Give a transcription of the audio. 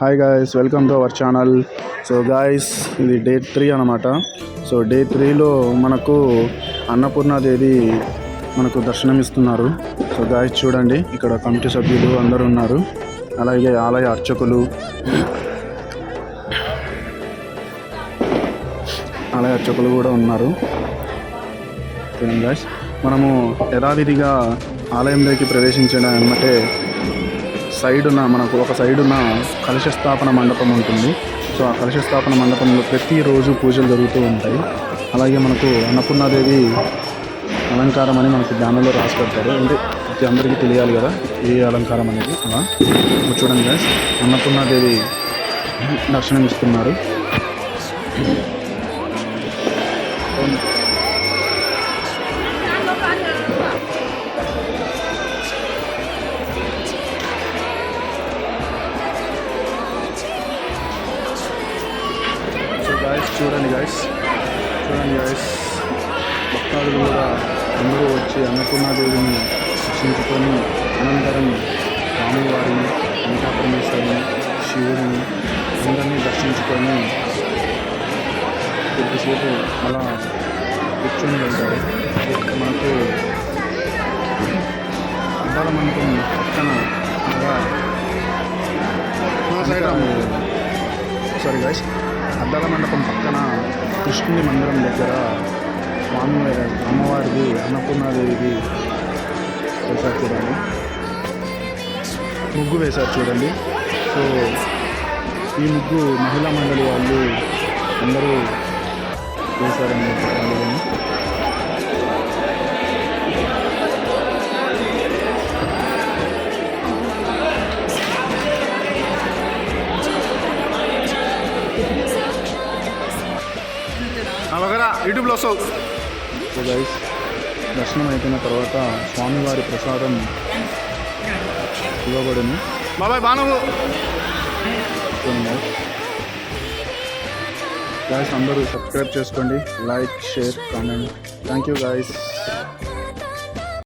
Hi guys welcome to our channel so guys ఇది day three అనమాట so day త్రీలో మనకు అన్నపూర్ణాదేవి మనకు దర్శనమిస్తున్నారు. సో గాయస్ చూడండి ఇక్కడ కమిటీ సభ్యులు అందరూ ఉన్నారు. అలాగే ఆలయ అర్చకులు. ఆలయ అర్చకులు కూడా ఉన్నారు. గాయస్ మనము యథావిధిగా ఆలయంలోకి ప్రవేశించడం అంటే సైడున మనకు ఒక సైడున ఉన్న కలశ స్థాపన మండపం ఉంటుంది. సో ఆ కలశ స్థాపన మండపంలో ప్రతిరోజు పూజలు జరుగుతూ ఉంటాయి. అలాగే మనకు అన్నపూర్ణాదేవి అలంకారం అని మనకు బ్యానర్లో రాసి పెడతారు. అంటే ప్రతి అందరికీ తెలియాలి కదా ఏ అలంకారం అనేది. అలా. ఇప్పుడు చూడండి అన్నపూర్ణాదేవి దర్శనం ఇస్తున్నారు చూడండి గాయస్ చూడండి గాయస్ భక్తాదులు కూడా అందరూ వచ్చి అన్నపూర్ణాదేవిని దర్శించుకొని అనంతరం స్వామివారిని వెంకటపరమేశ్వరిని శివుడిని అందరినీ దర్శించుకొని కొద్దిసేపు అలా కూర్చొని వెళ్తారు. మనకు అడ్డాల మండపం పక్కన అనగా సారీ గైస్ అద్దాల మండపం పక్కన కృష్ణుని మందిరం దగ్గర స్వామివారి అమ్మవారిది అన్నపూర్ణాదేవిది వేశారు చూడండి. ముగ్గు వేశారు చూడండి. సో ఈ ముగ్గు మహిళా మండలి వాళ్ళు అందరూ వేశారని పండుగని యూట్యూబ్లో వస్తావు. దర్శనం అయిపోయిన తర్వాత స్వామివారి ప్రసాదం ఇవ్వబడును. బాబాయ్ బాను గాయస్ అందరూ సబ్స్క్రైబ్ చేసుకోండి. Like share comment thank you guys